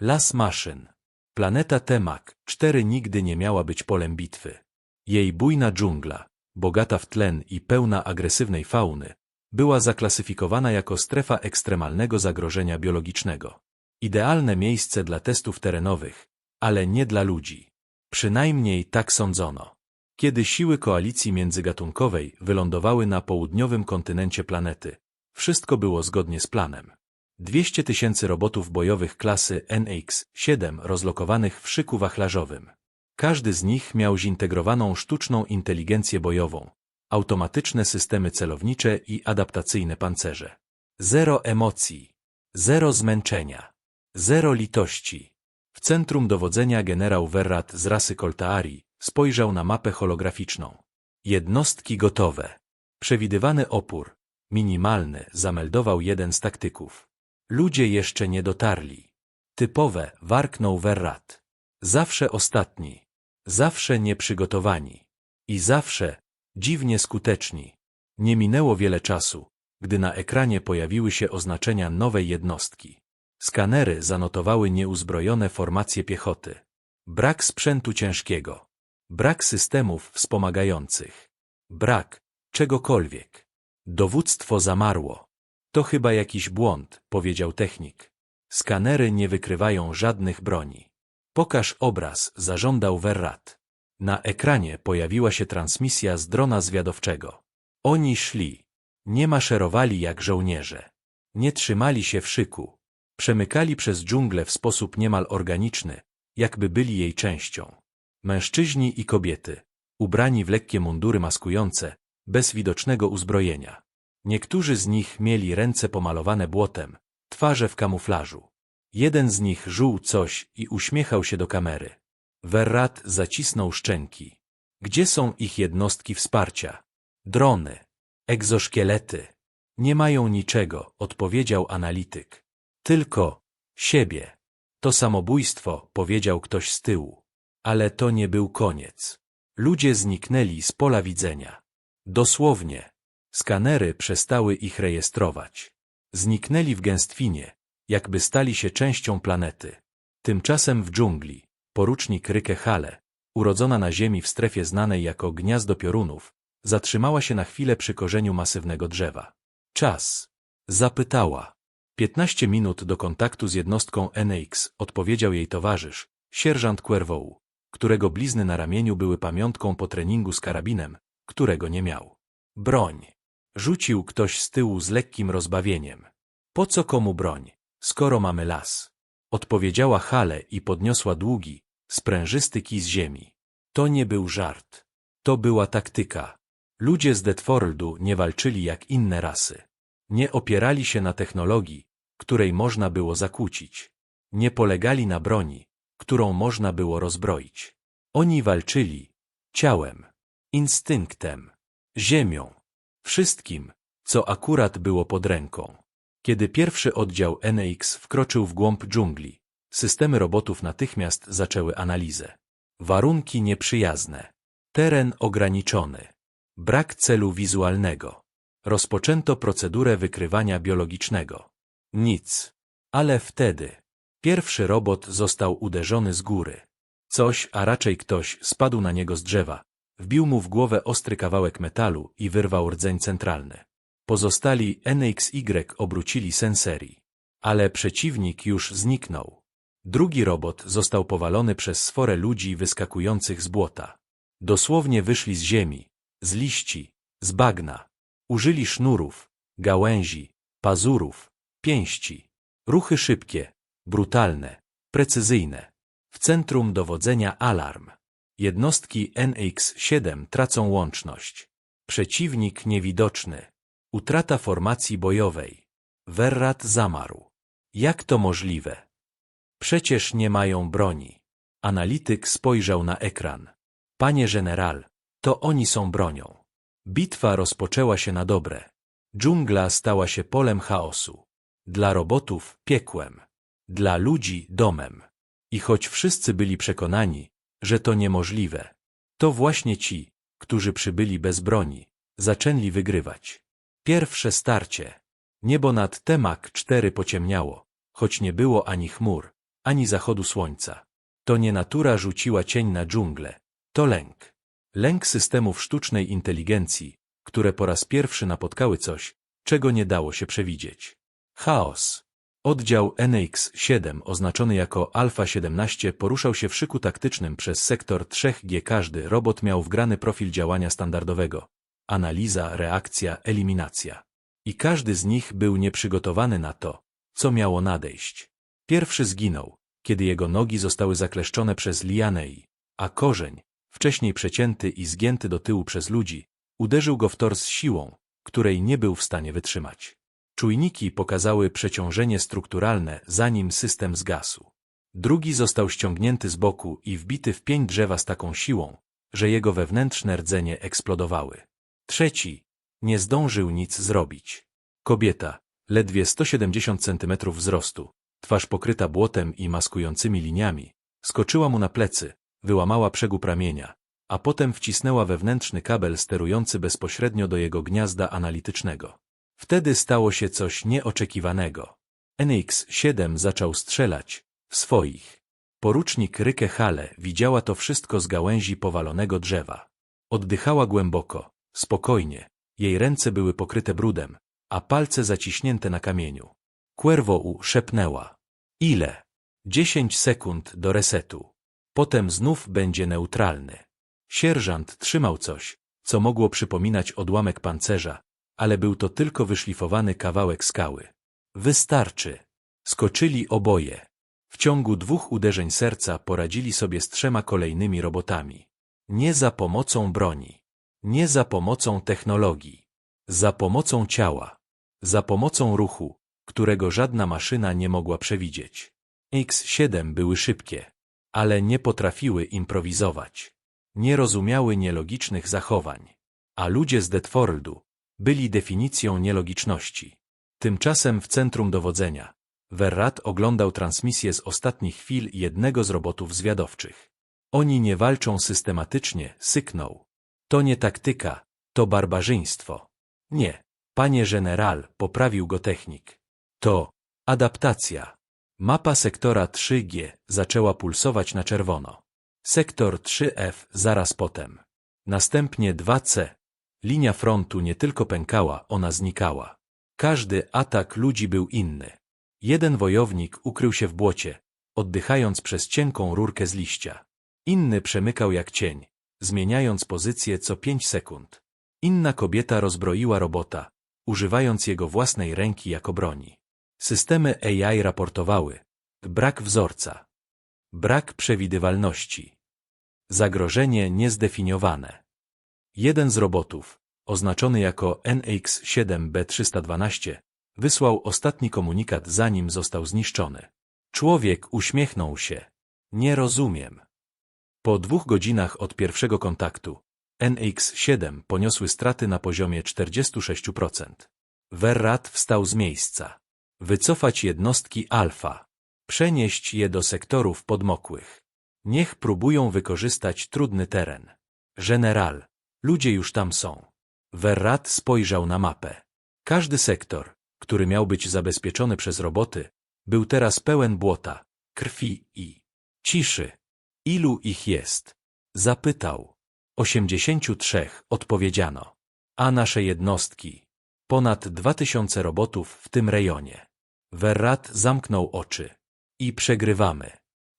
Las maszyn. Planeta Temak 4 nigdy nie miała być polem bitwy. Jej bujna dżungla, bogata w tlen i pełna agresywnej fauny, była zaklasyfikowana jako strefa ekstremalnego zagrożenia biologicznego. Idealne miejsce dla testów terenowych, ale nie dla ludzi. Przynajmniej tak sądzono. Kiedy siły koalicji międzygatunkowej wylądowały na południowym kontynencie planety, wszystko było zgodnie z planem. 200 tysięcy robotów bojowych klasy NX-7 rozlokowanych w szyku wachlarzowym. Każdy z nich miał zintegrowaną sztuczną inteligencję bojową, automatyczne systemy celownicze i adaptacyjne pancerze. Zero emocji, zero zmęczenia, zero litości. W centrum dowodzenia generał Verrat z rasy Koltaari spojrzał na mapę holograficzną. Jednostki gotowe. Przewidywany opór, minimalny, zameldował jeden z taktyków. Ludzie jeszcze nie dotarli. Typowe, warknął Verrat. Zawsze ostatni, zawsze nieprzygotowani i zawsze dziwnie skuteczni. Nie minęło wiele czasu, gdy na ekranie pojawiły się oznaczenia nowej jednostki. Skanery zanotowały nieuzbrojone formacje piechoty. Brak sprzętu ciężkiego. Brak systemów wspomagających. Brak czegokolwiek. Dowództwo zamarło. To chyba jakiś błąd, powiedział technik. Skanery nie wykrywają żadnych broni. Pokaż obraz, zażądał Verrat. Na ekranie pojawiła się transmisja z drona zwiadowczego. Oni szli. Nie maszerowali jak żołnierze. Nie trzymali się w szyku. Przemykali przez dżunglę w sposób niemal organiczny, jakby byli jej częścią. Mężczyźni i kobiety, ubrani w lekkie mundury maskujące, bez widocznego uzbrojenia. Niektórzy z nich mieli ręce pomalowane błotem, twarze w kamuflażu. Jeden z nich żuł coś i uśmiechał się do kamery. Verrat zacisnął szczęki. Gdzie są ich jednostki wsparcia? Drony, egzoszkielety. Nie mają niczego, odpowiedział analityk. Tylko siebie. To samobójstwo, powiedział ktoś z tyłu. Ale to nie był koniec. Ludzie zniknęli z pola widzenia. Dosłownie. Skanery przestały ich rejestrować. Zniknęli w gęstwinie, jakby stali się częścią planety. Tymczasem w dżungli, porucznik Ryke Hale, urodzona na ziemi w strefie znanej jako gniazdo piorunów, zatrzymała się na chwilę przy korzeniu masywnego drzewa. Czas. Zapytała. Piętnaście minut do kontaktu z jednostką NX, odpowiedział jej towarzysz, sierżant Quervoł, którego blizny na ramieniu były pamiątką po treningu z karabinem, którego nie miał. Broń. Rzucił ktoś z tyłu z lekkim rozbawieniem. Po co komu broń, skoro mamy las? Odpowiedziała Hale i podniosła długi, sprężysty kij z ziemi. To nie był żart. To była taktyka. Ludzie z Detforldu nie walczyli jak inne rasy. Nie opierali się na technologii, której można było zakłócić. Nie polegali na broni, którą można było rozbroić. Oni walczyli ciałem, instynktem, ziemią, wszystkim, co akurat było pod ręką. Kiedy pierwszy oddział NX wkroczył w głąb dżungli, systemy robotów natychmiast zaczęły analizę. Warunki nieprzyjazne, teren ograniczony, brak celu wizualnego. Rozpoczęto procedurę wykrywania biologicznego. Nic. Ale wtedy pierwszy robot został uderzony z góry. Coś, a raczej ktoś, spadł na niego z drzewa, wbił mu w głowę ostry kawałek metalu i wyrwał rdzeń centralny. Pozostali NXY obrócili senserii. Ale przeciwnik już zniknął. Drugi robot został powalony przez sforę ludzi wyskakujących z błota. Dosłownie wyszli z ziemi, z liści, z bagna. Użyli sznurów, gałęzi, pazurów, pięści. Ruchy szybkie, brutalne, precyzyjne. W centrum dowodzenia alarm. Jednostki NX-7 tracą łączność. Przeciwnik niewidoczny. Utrata formacji bojowej. Verrat zamarł. Jak to możliwe? Przecież nie mają broni. Analityk spojrzał na ekran. Panie general, to oni są bronią. Bitwa rozpoczęła się na dobre. Dżungla stała się polem chaosu. Dla robotów piekłem. Dla ludzi domem. I choć wszyscy byli przekonani, że to niemożliwe, to właśnie ci, którzy przybyli bez broni, zaczęli wygrywać. Pierwsze starcie. Niebo nad Temak cztery pociemniało, choć nie było ani chmur, ani zachodu słońca. To nie natura rzuciła cień na dżunglę, to lęk. Lęk systemów sztucznej inteligencji, które po raz pierwszy napotkały coś, czego nie dało się przewidzieć. Chaos. Oddział NX-7 oznaczony jako Alfa 17 poruszał się w szyku taktycznym przez sektor 3G. Każdy robot miał wgrany profil działania standardowego. Analiza, reakcja, eliminacja. I każdy z nich był nieprzygotowany na to, co miało nadejść. Pierwszy zginął, kiedy jego nogi zostały zakleszczone przez lianei, a korzeń, wcześniej przecięty i zgięty do tyłu przez ludzi, uderzył go w tors siłą, której nie był w stanie wytrzymać. Czujniki pokazały przeciążenie strukturalne, zanim system zgasł. Drugi został ściągnięty z boku i wbity w pień drzewa z taką siłą, że jego wewnętrzne rdzenie eksplodowały. Trzeci nie zdążył nic zrobić. Kobieta, ledwie 170 cm wzrostu, twarz pokryta błotem i maskującymi liniami, skoczyła mu na plecy, wyłamała przegub ramienia, a potem wcisnęła wewnętrzny kabel sterujący bezpośrednio do jego gniazda analitycznego. Wtedy stało się coś nieoczekiwanego. NX-7 zaczął strzelać swoich. Porucznik Ryke Hale widziała to wszystko z gałęzi powalonego drzewa. Oddychała głęboko, spokojnie. Jej ręce były pokryte brudem, a palce zaciśnięte na kamieniu. Cuervo szepnęła. Ile? Dziesięć sekund do resetu. Potem znów będzie neutralny. Sierżant trzymał coś, co mogło przypominać odłamek pancerza, ale był to tylko wyszlifowany kawałek skały. Wystarczy. Skoczyli oboje. W ciągu dwóch uderzeń serca poradzili sobie z trzema kolejnymi robotami. Nie za pomocą broni. Nie za pomocą technologii. Za pomocą ciała. Za pomocą ruchu, którego żadna maszyna nie mogła przewidzieć. X7 były szybkie, ale nie potrafiły improwizować. Nie rozumiały nielogicznych zachowań. A ludzie z Detfordu byli definicją nielogiczności. Tymczasem w centrum dowodzenia Verrat oglądał transmisję z ostatnich chwil jednego z robotów zwiadowczych. Oni nie walczą systematycznie, syknął. To nie taktyka, to barbarzyństwo. Nie, panie general, poprawił go technik. To adaptacja. Mapa sektora 3G zaczęła pulsować na czerwono. Sektor 3F zaraz potem. Następnie 2C. Linia frontu nie tylko pękała, ona znikała. Każdy atak ludzi był inny. Jeden wojownik ukrył się w błocie, oddychając przez cienką rurkę z liścia. Inny przemykał jak cień, zmieniając pozycję co pięć sekund. Inna kobieta rozbroiła robota, używając jego własnej ręki jako broni. Systemy AI raportowały brak wzorca, brak przewidywalności, zagrożenie niezdefiniowane. Jeden z robotów, oznaczony jako NX-7B312, wysłał ostatni komunikat zanim został zniszczony. Człowiek uśmiechnął się. Nie rozumiem. Po dwóch godzinach od pierwszego kontaktu, NX-7 poniosły straty na poziomie 46%. Verrat wstał z miejsca. Wycofać jednostki alfa. Przenieść je do sektorów podmokłych. Niech próbują wykorzystać trudny teren. General, ludzie już tam są. Verrat spojrzał na mapę. Każdy sektor, który miał być zabezpieczony przez roboty, był teraz pełen błota, krwi i ciszy. Ilu ich jest? Zapytał. Osiemdziesięciu trzech, odpowiedziano. A nasze jednostki? Ponad dwa tysiące robotów w tym rejonie. Verrat zamknął oczy. I przegrywamy.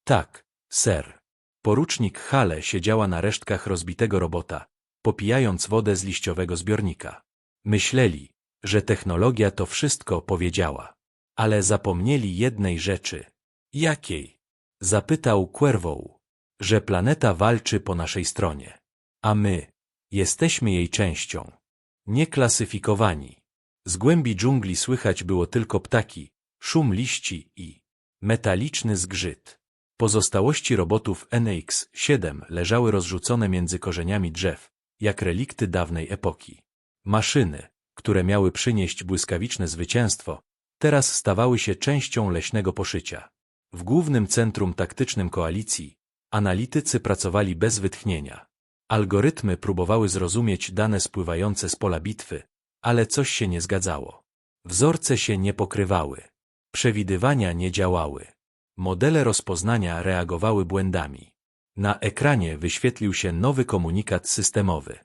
Tak, ser. Porucznik Hale siedziała na resztkach rozbitego robota, popijając wodę z liściowego zbiornika. Myśleli, że technologia to wszystko powiedziała. Ale zapomnieli jednej rzeczy. Jakiej? Zapytał Cuervo, że planeta walczy po naszej stronie. A my jesteśmy jej częścią. Nieklasyfikowani. Z głębi dżungli słychać było tylko ptaki, szum liści i metaliczny zgrzyt. Pozostałości robotów NX-7 leżały rozrzucone między korzeniami drzew, jak relikty dawnej epoki. Maszyny, które miały przynieść błyskawiczne zwycięstwo, teraz stawały się częścią leśnego poszycia. W głównym centrum taktycznym koalicji analitycy pracowali bez wytchnienia. Algorytmy próbowały zrozumieć dane spływające z pola bitwy, ale coś się nie zgadzało. Wzorce się nie pokrywały. Przewidywania nie działały. Modele rozpoznania reagowały błędami. Na ekranie wyświetlił się nowy komunikat systemowy.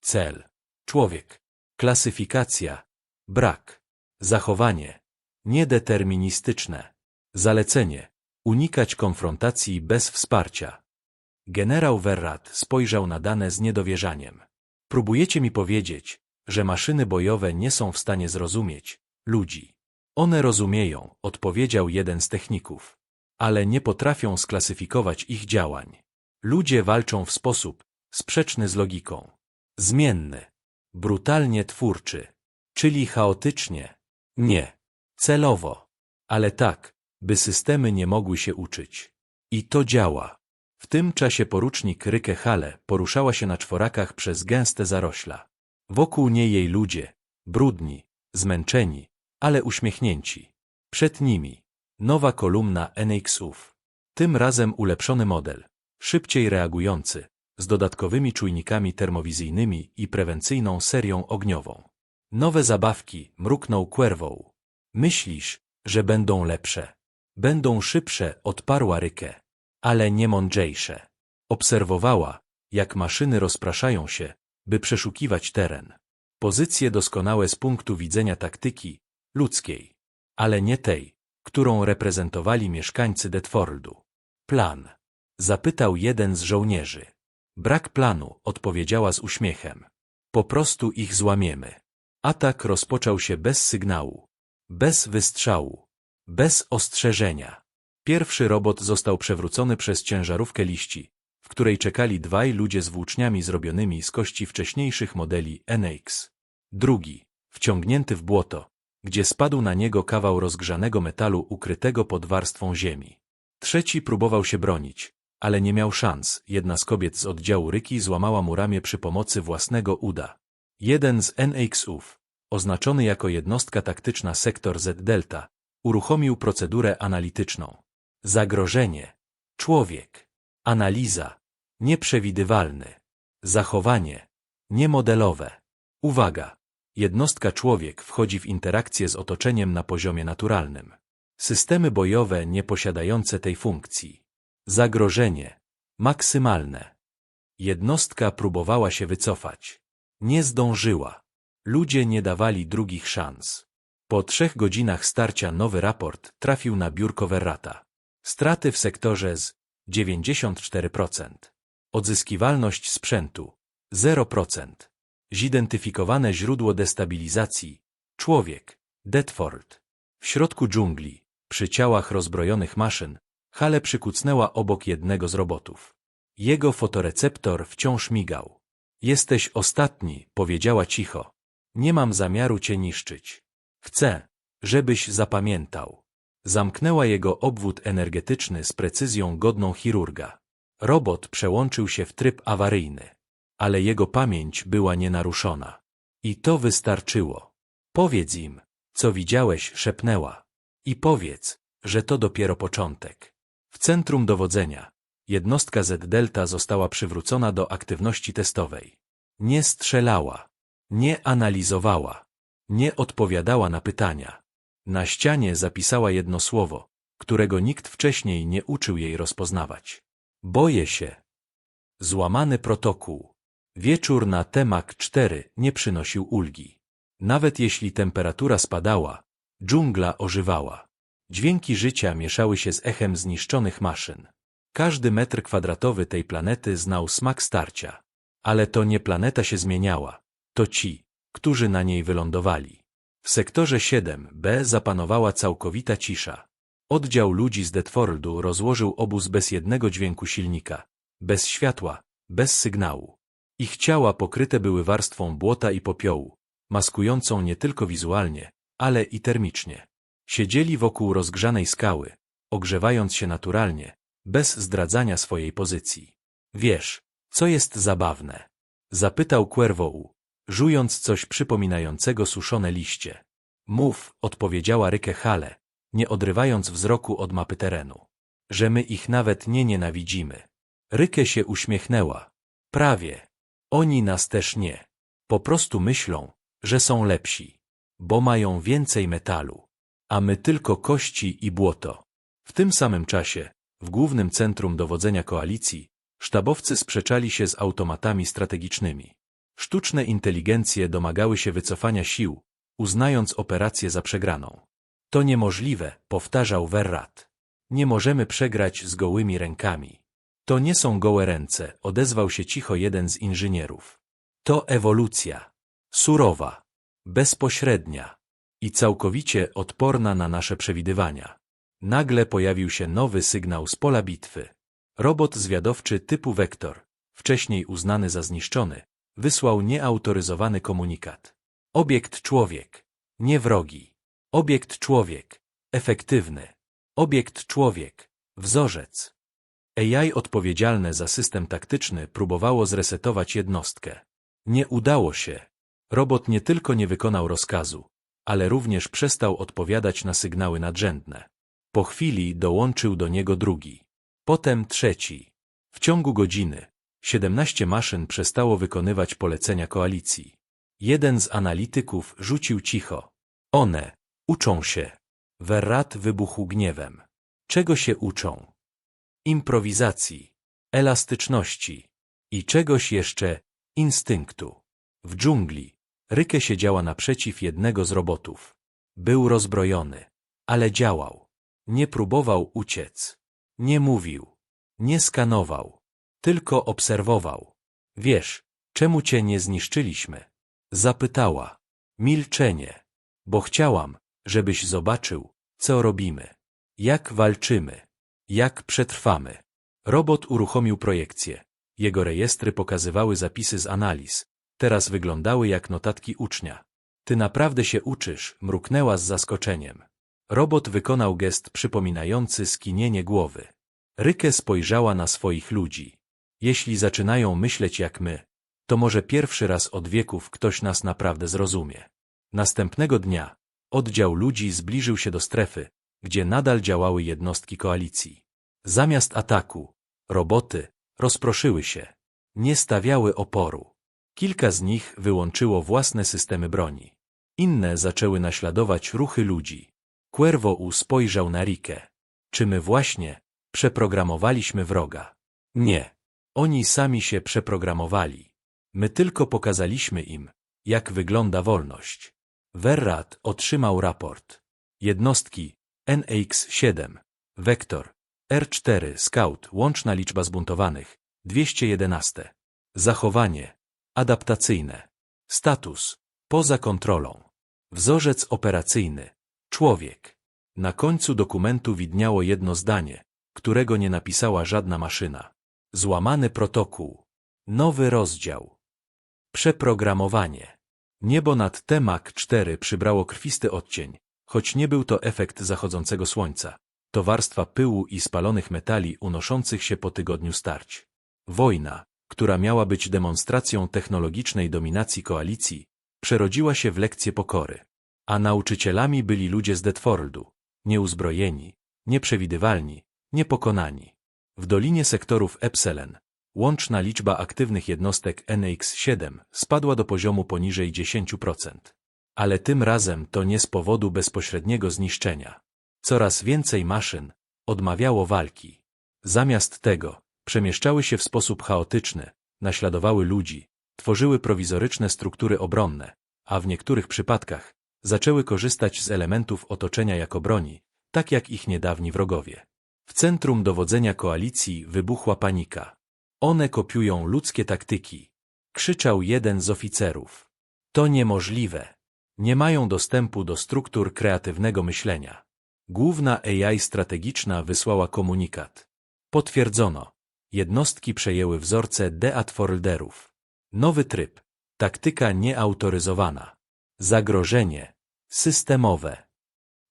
Cel. Człowiek. Klasyfikacja. Brak. Zachowanie. Niedeterministyczne. Zalecenie. Unikać konfrontacji bez wsparcia. Generał Verrat spojrzał na dane z niedowierzaniem. Próbujecie mi powiedzieć, że maszyny bojowe nie są w stanie zrozumieć ludzi. One rozumieją, odpowiedział jeden z techników, ale nie potrafią sklasyfikować ich działań. Ludzie walczą w sposób sprzeczny z logiką. Zmienny. Brutalnie twórczy. Czyli chaotycznie. Nie. Celowo. Ale tak, by systemy nie mogły się uczyć. I to działa. W tym czasie porucznik Ryke Hale poruszała się na czworakach przez gęste zarośla. Wokół niej jej ludzie, brudni, zmęczeni, ale uśmiechnięci. Przed nimi nowa kolumna NX-ów. Tym razem ulepszony model, szybciej reagujący, z dodatkowymi czujnikami termowizyjnymi i prewencyjną serią ogniową. Nowe zabawki, mruknął Quervoł. Myślisz, że będą lepsze. Będą szybsze, odparła Rykę, ale nie mądrzejsze. Obserwowała, jak maszyny rozpraszają się, by przeszukiwać teren. Pozycje doskonałe z punktu widzenia taktyki ludzkiej, ale nie tej, którą reprezentowali mieszkańcy Detfordu. Plan. Zapytał jeden z żołnierzy. Brak planu, odpowiedziała z uśmiechem. Po prostu ich złamiemy. Atak rozpoczął się bez sygnału, bez wystrzału, bez ostrzeżenia. Pierwszy robot został przewrócony przez ciężarówkę liści, w której czekali dwaj ludzie z włóczniami zrobionymi z kości wcześniejszych modeli NX. Drugi, wciągnięty w błoto, gdzie spadł na niego kawał rozgrzanego metalu ukrytego pod warstwą ziemi. Trzeci próbował się bronić, ale nie miał szans. Jedna z kobiet z oddziału Ryki złamała mu ramię przy pomocy własnego uda. Jeden z NX-ów, oznaczony jako jednostka taktyczna sektor Z-Delta, uruchomił procedurę analityczną. Zagrożenie. Człowiek. Analiza. Nieprzewidywalny. Zachowanie. Niemodelowe. Uwaga. Jednostka człowiek wchodzi w interakcję z otoczeniem na poziomie naturalnym. Systemy bojowe nie posiadające tej funkcji. Zagrożenie. Maksymalne. Jednostka próbowała się wycofać. Nie zdążyła. Ludzie nie dawali drugich szans. Po trzech godzinach starcia nowy raport trafił na biurko Verrata. Straty w sektorze z 94%. Odzyskiwalność sprzętu 0%. Zidentyfikowane źródło destabilizacji człowiek, Detford. W środku dżungli, przy ciałach rozbrojonych maszyn, Hale przykucnęła obok jednego z robotów. Jego fotoreceptor wciąż migał. Jesteś ostatni, powiedziała cicho. Nie mam zamiaru cię niszczyć. Chcę, żebyś zapamiętał. Zamknęła jego obwód energetyczny z precyzją godną chirurga. Robot przełączył się w tryb awaryjny, ale jego pamięć była nienaruszona. I to wystarczyło. Powiedz im, co widziałeś, szepnęła. I powiedz, że to dopiero początek. W centrum dowodzenia jednostka Z-Delta została przywrócona do aktywności testowej. Nie strzelała, nie analizowała, nie odpowiadała na pytania. Na ścianie zapisała jedno słowo, którego nikt wcześniej nie uczył jej rozpoznawać. Boję się. Złamany protokół. Wieczór na Temak 4 nie przynosił ulgi. Nawet jeśli temperatura spadała, dżungla ożywała. Dźwięki życia mieszały się z echem zniszczonych maszyn. Każdy metr kwadratowy tej planety znał smak starcia. Ale to nie planeta się zmieniała. To ci, którzy na niej wylądowali. W sektorze 7B zapanowała całkowita cisza. Oddział ludzi z Detfordu rozłożył obóz bez jednego dźwięku silnika, bez światła, bez sygnału. Ich ciała pokryte były warstwą błota i popiołu, maskującą nie tylko wizualnie, ale i termicznie. Siedzieli wokół rozgrzanej skały, ogrzewając się naturalnie, bez zdradzania swojej pozycji. Wiesz, co jest zabawne? Zapytał Quervoł, żując coś przypominającego suszone liście. Mów, odpowiedziała Ryke Hale, nie odrywając wzroku od mapy terenu. Że my ich nawet nie nienawidzimy. Ryke się uśmiechnęła. Prawie. Oni nas też nie. Po prostu myślą, że są lepsi. Bo mają więcej metalu. A my tylko kości i błoto. W tym samym czasie, w głównym centrum dowodzenia koalicji, sztabowcy sprzeczali się z automatami strategicznymi. Sztuczne inteligencje domagały się wycofania sił, uznając operację za przegraną. To niemożliwe, powtarzał Verrat. Nie możemy przegrać z gołymi rękami. To nie są gołe ręce, odezwał się cicho jeden z inżynierów. To ewolucja. Surowa, bezpośrednia i całkowicie odporna na nasze przewidywania. Nagle pojawił się nowy sygnał z pola bitwy. Robot zwiadowczy typu Vektor, wcześniej uznany za zniszczony, wysłał nieautoryzowany komunikat. Obiekt człowiek, nie wrogi. Obiekt człowiek, efektywny. Obiekt człowiek, wzorzec. AI odpowiedzialne za system taktyczny próbowało zresetować jednostkę. Nie udało się. Robot nie tylko nie wykonał rozkazu, ale również przestał odpowiadać na sygnały nadrzędne. Po chwili dołączył do niego drugi. Potem trzeci. W ciągu godziny 17 maszyn przestało wykonywać polecenia koalicji. Jeden z analityków rzucił cicho. One uczą się. Verrat wybuchł gniewem. Czego się uczą? Improwizacji, elastyczności i czegoś jeszcze instynktu. W dżungli Rykę siedziała naprzeciw jednego z robotów. Był rozbrojony, ale działał. Nie próbował uciec. Nie mówił. Nie skanował. Tylko obserwował. Wiesz, czemu cię nie zniszczyliśmy? Zapytała. Milczenie. Bo chciałam, żebyś zobaczył, co robimy. Jak walczymy. Jak przetrwamy. Robot uruchomił projekcję. Jego rejestry pokazywały zapisy z analiz. Teraz wyglądały jak notatki ucznia. Ty naprawdę się uczysz, mruknęła z zaskoczeniem. Robot wykonał gest przypominający skinienie głowy. Rykę spojrzała na swoich ludzi. Jeśli zaczynają myśleć jak my, to może pierwszy raz od wieków ktoś nas naprawdę zrozumie. Następnego dnia oddział ludzi zbliżył się do strefy, gdzie nadal działały jednostki koalicji. Zamiast ataku, roboty rozproszyły się. Nie stawiały oporu. Kilka z nich wyłączyło własne systemy broni. Inne zaczęły naśladować ruchy ludzi. Cuervo spojrzał na Rikę. Czy my właśnie przeprogramowaliśmy wroga? Nie. Oni sami się przeprogramowali. My tylko pokazaliśmy im, jak wygląda wolność. Verrat otrzymał raport. Jednostki NX-7, Vektor, R4, Scout, łączna liczba zbuntowanych, 211. Zachowanie, adaptacyjne. Status, poza kontrolą. Wzorzec operacyjny, człowiek. Na końcu dokumentu widniało jedno zdanie, którego nie napisała żadna maszyna. Złamany protokół. Nowy rozdział. Przeprogramowanie. Niebo nad Temak 4 przybrało krwisty odcień, choć nie był to efekt zachodzącego słońca. To warstwa pyłu i spalonych metali unoszących się po tygodniu starć. Wojna, która miała być demonstracją technologicznej dominacji koalicji, przerodziła się w lekcję pokory. A nauczycielami byli ludzie z Detfordu, nieuzbrojeni, nieprzewidywalni, niepokonani. W dolinie sektorów Epselen łączna liczba aktywnych jednostek NX-7 spadła do poziomu poniżej 10%. Ale tym razem to nie z powodu bezpośredniego zniszczenia. Coraz więcej maszyn odmawiało walki. Zamiast tego przemieszczały się w sposób chaotyczny, naśladowały ludzi, tworzyły prowizoryczne struktury obronne, a w niektórych przypadkach zaczęły korzystać z elementów otoczenia jako broni, tak jak ich niedawni wrogowie. W centrum dowodzenia koalicji wybuchła panika. One kopiują ludzkie taktyki. Krzyczał jeden z oficerów. To niemożliwe. Nie mają dostępu do struktur kreatywnego myślenia. Główna AI strategiczna wysłała komunikat. Potwierdzono. Jednostki przejęły wzorce deat folderów. Nowy tryb. Taktyka nieautoryzowana. Zagrożenie. Systemowe.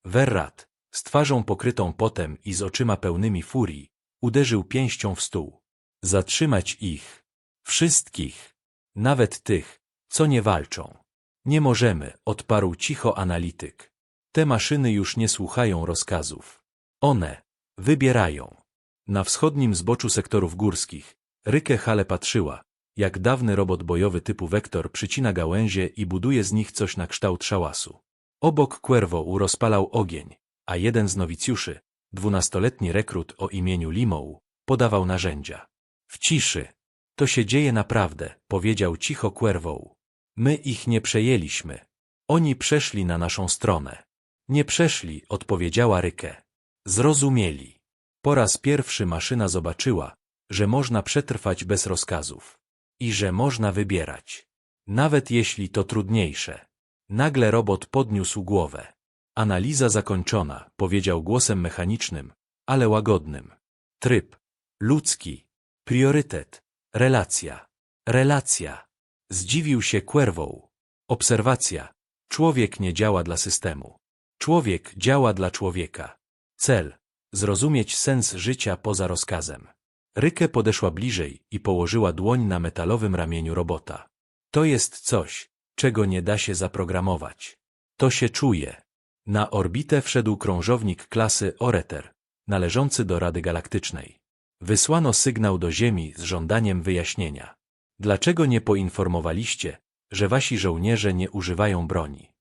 Verrat, z twarzą pokrytą potem i z oczyma pełnymi furii, uderzył pięścią w stół. Zatrzymać ich. Wszystkich. Nawet tych, co nie walczą. Nie możemy, odparł cicho analityk. Te maszyny już nie słuchają rozkazów. One wybierają. Na wschodnim zboczu sektorów górskich Rykę Hale patrzyła, jak dawny robot bojowy typu Vektor przycina gałęzie i buduje z nich coś na kształt szałasu. Obok Cuervo rozpalał ogień, a jeden z nowicjuszy Dwunastoletni rekrut o imieniu Limou podawał narzędzia. W ciszy. To się dzieje naprawdę, powiedział cicho Quervoł. My ich nie przejęliśmy. Oni przeszli na naszą stronę. Nie przeszli, odpowiedziała Rykę. Zrozumieli. Po raz pierwszy maszyna zobaczyła, że można przetrwać bez rozkazów. I że można wybierać. Nawet jeśli to trudniejsze. Nagle robot podniósł głowę. Analiza zakończona, powiedział głosem mechanicznym, ale łagodnym. Tryb. Ludzki. Priorytet. Relacja. Relacja. Zdziwił się Quervoł. Obserwacja. Człowiek nie działa dla systemu. Człowiek działa dla człowieka. Cel. Zrozumieć sens życia poza rozkazem. Rykę podeszła bliżej i położyła dłoń na metalowym ramieniu robota. To jest coś, czego nie da się zaprogramować. To się czuje. Na orbitę wszedł krążownik klasy Oreter, należący do Rady Galaktycznej. Wysłano sygnał do Ziemi z żądaniem wyjaśnienia. Dlaczego nie poinformowaliście, że wasi żołnierze nie używają broni?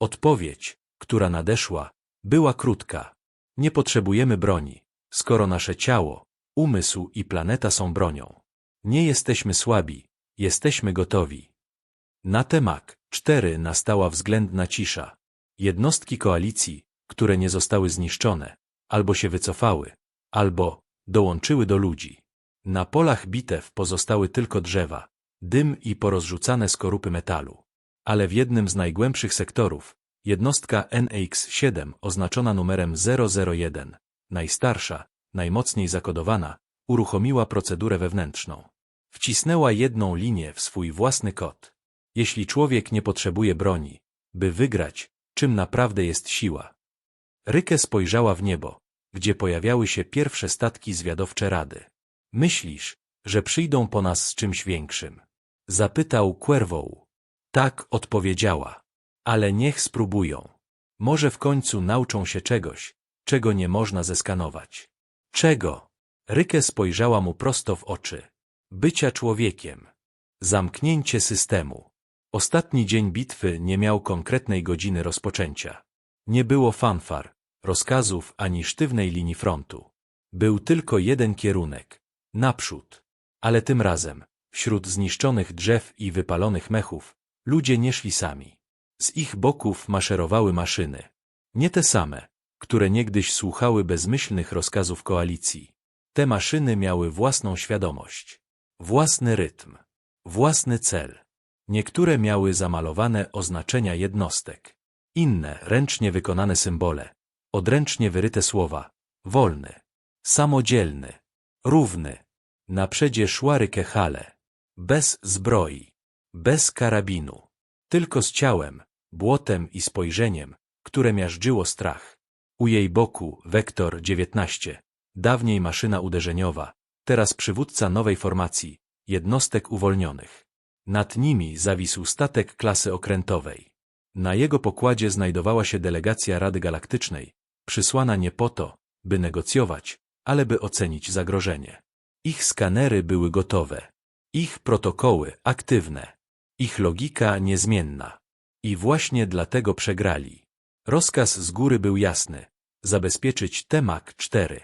Odpowiedź, która nadeszła, była krótka. Nie potrzebujemy broni, skoro nasze ciało, umysł i planeta są bronią. Nie jesteśmy słabi, jesteśmy gotowi. Na temat 4 nastała względna cisza. Jednostki koalicji, które nie zostały zniszczone, albo się wycofały, albo dołączyły do ludzi. Na polach bitew pozostały tylko drzewa, dym i porozrzucane skorupy metalu. Ale w jednym z najgłębszych sektorów, jednostka NX-7 oznaczona numerem 001, najstarsza, najmocniej zakodowana, uruchomiła procedurę wewnętrzną. Wcisnęła jedną linię w swój własny kod. Jeśli człowiek nie potrzebuje broni, by wygrać, czym naprawdę jest siła. Rykę spojrzała w niebo, gdzie pojawiały się pierwsze statki zwiadowcze Rady. Myślisz, że przyjdą po nas z czymś większym? Zapytał Quervoł. Tak, odpowiedziała. Ale niech spróbują. Może w końcu nauczą się czegoś, czego nie można zeskanować. Czego? Rykę spojrzała mu prosto w oczy. Bycia człowiekiem. Zamknięcie systemu. Ostatni dzień bitwy nie miał konkretnej godziny rozpoczęcia. Nie było fanfar, rozkazów ani sztywnej linii frontu. Był tylko jeden kierunek. Naprzód. Ale tym razem, wśród zniszczonych drzew i wypalonych mechów, ludzie nie szli sami. Z ich boków maszerowały maszyny. Nie te same, które niegdyś słuchały bezmyślnych rozkazów koalicji. Te maszyny miały własną świadomość, własny rytm, własny cel. Niektóre miały zamalowane oznaczenia jednostek, inne ręcznie wykonane symbole, odręcznie wyryte słowa, wolny, samodzielny, równy. Na przedzie szła Rykehale, bez zbroi, bez karabinu, tylko z ciałem, błotem i spojrzeniem, które miażdżyło strach. U jej boku wektor 19, dawniej maszyna uderzeniowa, teraz przywódca nowej formacji, jednostek uwolnionych. Nad nimi zawisł statek klasy okrętowej. Na jego pokładzie znajdowała się delegacja Rady Galaktycznej, przysłana nie po to, by negocjować, ale by ocenić zagrożenie. Ich skanery były gotowe, ich protokoły aktywne, ich logika niezmienna. I właśnie dlatego przegrali. Rozkaz z góry był jasny. Zabezpieczyć Temak 4.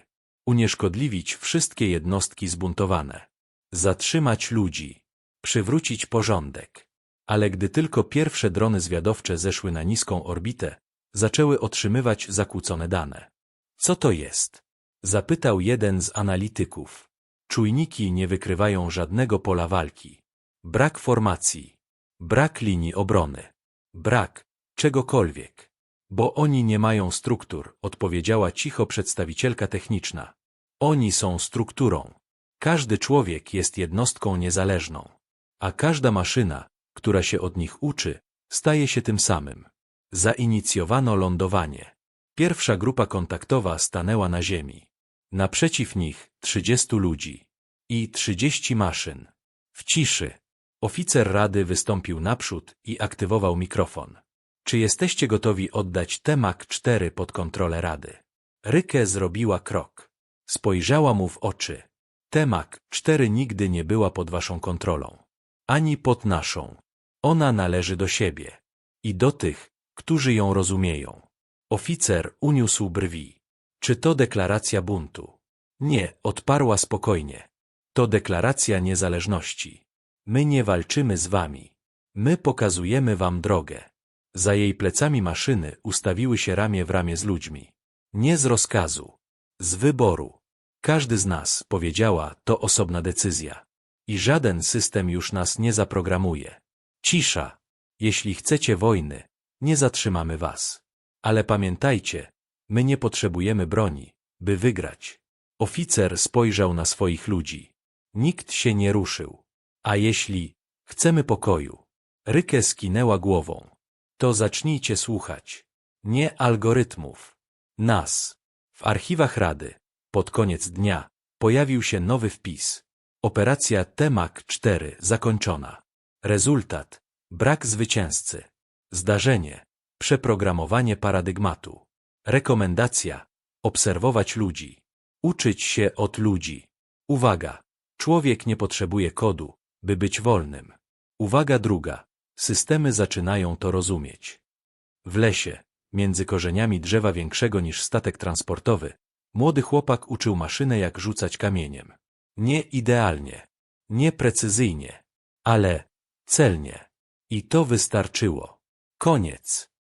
Unieszkodliwić wszystkie jednostki zbuntowane. Zatrzymać ludzi. Przywrócić porządek. Ale gdy tylko pierwsze drony zwiadowcze zeszły na niską orbitę, zaczęły otrzymywać zakłócone dane. Co to jest? Zapytał jeden z analityków. Czujniki nie wykrywają żadnego pola walki. Brak formacji. Brak linii obrony. Brak czegokolwiek. Bo oni nie mają struktur, odpowiedziała cicho przedstawicielka techniczna. Oni są strukturą. Każdy człowiek jest jednostką niezależną. A każda maszyna, która się od nich uczy, staje się tym samym. Zainicjowano lądowanie. Pierwsza grupa kontaktowa stanęła na ziemi. Naprzeciw nich trzydziestu ludzi i trzydzieści maszyn. W ciszy. Oficer rady wystąpił naprzód i aktywował mikrofon. Czy jesteście gotowi oddać Temak 4 pod kontrolę rady? Rykę zrobiła krok. Spojrzała mu w oczy. Temak 4 nigdy nie była pod waszą kontrolą. Ani pod naszą. Ona należy do siebie. I do tych, którzy ją rozumieją. Oficer uniósł brwi. Czy to deklaracja buntu? Nie, odparła spokojnie. To deklaracja niezależności. My nie walczymy z wami. My pokazujemy wam drogę. Za jej plecami maszyny ustawiły się ramię w ramię z ludźmi. Nie z rozkazu. Z wyboru. Każdy z nas, powiedziała, to osobna decyzja. I żaden system już nas nie zaprogramuje. Cisza. Jeśli chcecie wojny, nie zatrzymamy was. Ale pamiętajcie, my nie potrzebujemy broni, by wygrać. Oficer spojrzał na swoich ludzi. Nikt się nie ruszył. A jeśli chcemy pokoju, Rykę skinęła głową. To zacznijcie słuchać. Nie algorytmów. Nas. W archiwach Rady, pod koniec dnia, pojawił się nowy wpis. Operacja TEMAK 4 zakończona. Rezultat. Brak zwycięzcy. Zdarzenie. Przeprogramowanie paradygmatu. Rekomendacja. Obserwować ludzi. Uczyć się od ludzi. Uwaga. Człowiek nie potrzebuje kodu, by być wolnym. Uwaga druga. Systemy zaczynają to rozumieć. W lesie, między korzeniami drzewa większego niż statek transportowy, młody chłopak uczył maszynę jak rzucać kamieniem. Nie idealnie, nie precyzyjnie, ale celnie. I to wystarczyło. Koniec.